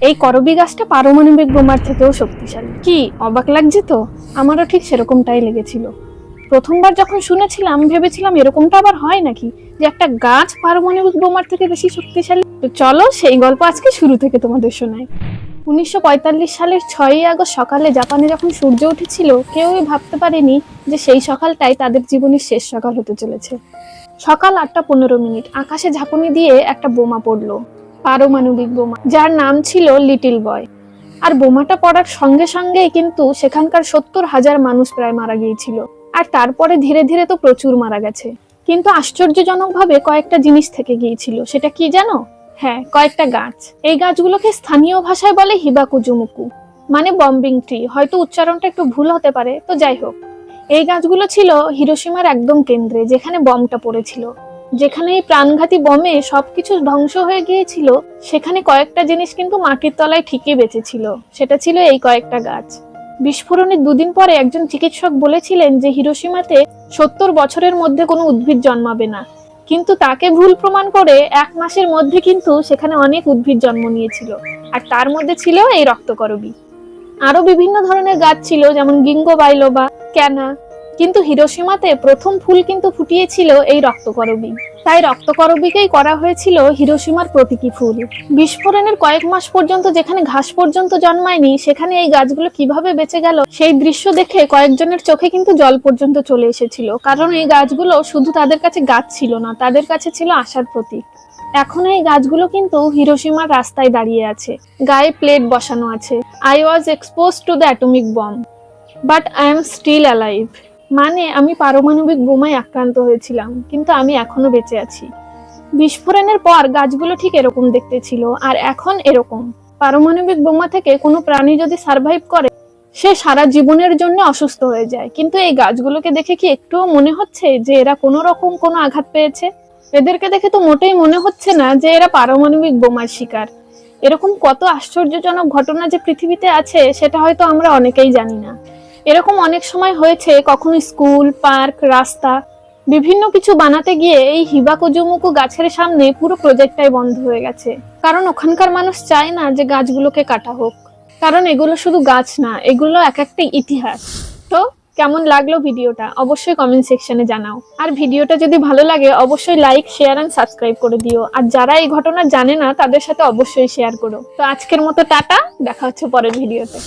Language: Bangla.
এই করবি গাছটা পারমাণবিক বোমার থেকেও শক্তিশালী। কি, অবাক লাগছে তো? আমারও ঠিক সেরকমটাই লেগেছিল। প্রথমবার যখন শুনেছিলাম, ভেবেছিলাম এরকমটা আবার হয় নাকি? যে একটা গাছ পারমাণবিক বোমার থেকে বেশি শক্তিশালী। তো চলো, সেই গল্প আজকে শুরু থেকে তোমাদের শোনাই। উনিশশো পঁয়তাল্লিশ সালের ছয়ই আগস্ট সকালে জাপানে যখন সূর্য উঠেছিল, কেউই ভাবতে পারেনি যে সেই সকালটাই তাদের জীবনের শেষ সকাল হতে চলেছে। সকাল আটটা পনেরো মিনিট, আকাশে ঝাঁকুনি দিয়ে একটা বোমা পড়ল। পারমাণবিক বোমা, যার নাম ছিল লিটিল বয়। আর বোমাটা পড়ার সঙ্গে সঙ্গেই কিন্তু সেখানকার সত্তর হাজার মানুষ প্রায় মারা গিয়েছিল। আর তারপরে ধীরে ধীরে তো প্রচুর মারা গেছে। কিন্তু আশ্চর্যজনকভাবে কয়েকটা জিনিস থেকে গিয়েছিল, সেটা কি জানো? হ্যাঁ কয়েকটা গাছ। এই গাছগুলোকে স্থানীয় ভাষায় বলে হিবাকুজুমুকু। মানে বম্বিং ট্রি। হয়তো উচ্চারণটা একটু ভুল হতে পারে, তো যাই হোক। এই গাছগুলো ছিল হিরোসীমার একদম কেন্দ্রে, যেখানে বমটা পড়েছিল। যেখানে এই প্রাণঘাতী বমে সবকিছু ধ্বংস হয়ে গিয়েছিল, সেখানে কয়েকটা জিনিস কিন্তু মাটির তলায় ঠিকই বেঁচেছিল। সেটা ছিল এই কয়েকটা গাছ। বিস্ফোরণের দুদিন পরে একজন চিকিৎসক বলেছিলেন যে হিরোসীমাতে সত্তর বছরের মধ্যে কোনো উদ্ভিদ জন্মাবে না। কিন্তু তাকে ভুল প্রমাণ করে এক মাসের মধ্যে কিন্তু সেখানে অনেক উদ্ভিদ জন্ম নিয়েছিল। আর তার মধ্যে ছিল এই রক্তকরবী। আরও বিভিন্ন ধরনের গাছ ছিল, যেমন গিঙ্গো বাইলোবা, ক্যানা কিন্তু হিরোসীমাতে প্রথম ফুল কিন্তু ফুটিয়েছিল এই রক্তকরবী। তাই রক্তকরবীকেই করা হয়েছিল হিরোসীমার প্রতীকী ফুল। বিস্ফোরণের কয়েক মাস পর্যন্ত যেখানে ঘাস পর্যন্ত জন্মায়নি, সেখানে এই গাছগুলো কীভাবে বেঁচে গেল সেই দৃশ্য দেখে কয়েকজনের চোখে কিন্তু জল পর্যন্ত চলে এসেছিল। কারণ এই গাছগুলো শুধু তাদের কাছে গাছ ছিল না, তাদের কাছে ছিল আশার প্রতীক। এখন এই গাছগুলো কিন্তু হিরোসীমার রাস্তায় দাঁড়িয়ে আছে। গায়ে প্লেট বসানো আছে। I was expose to the atomic bomb but I am still alive মানে আমি পারমাণবিক বোমায় আক্রান্ত হয়েছিলাম, কিন্তু আমি এখনও বেঁচে আছি। বিস্ফোরণের পর গাছগুলো ঠিক এরকম দেখতে ছিল, আর এখন এরকম। পারমাণবিক বোমা থেকে কোনো প্রাণী যদি সার্ভাইভ করে, সে সারা জীবনের জন্য অসুস্থ হয়ে যায়। কিন্তু এই গাছগুলোকে দেখে কি একটুও মনে হচ্ছে যে এরা কোনো রকম কোনো আঘাত পেয়েছে? এদেরকে দেখে তো মোটেই মনে হচ্ছে না যে এরা পারমাণবিক বোমার শিকার। এরকম কত আশ্চর্যজনক ঘটনা যে পৃথিবীতে আছে, সেটা হয়তো আমরা অনেকেই জানি না। এরকম অনেক সময় হয়েছে কখনো স্কুল, পার্ক, রাস্তা, বিভিন্ন কিছু বানাতে গিয়ে এই হিবাকুজুমুকু গাছের সামনে পুরো প্রজেক্টটাই বন্ধ হয়ে গেছে। কারণ ওখানকার মানুষ চায় না যে গাছগুলোকে কাটা হোক। কারণ এগুলো শুধু গাছ না, এগুলো এক একটা ইতিহাস। তো কেমন লাগল ভিডিওটা? অবশ্যই কমেন্ট সেকশনে জানাও। আর ভিডিওটা যদি ভালো লাগে, অবশ্যই লাইক শেয়ার অ্যান্ড সাবস্ক্রাইব করে দিও। আর যারা এই ঘটনা জানে না, তাদের সাথে অবশ্যই শেয়ার করো। তো আজকের মতো টাটা, দেখা হচ্ছে পরের ভিডিওতে।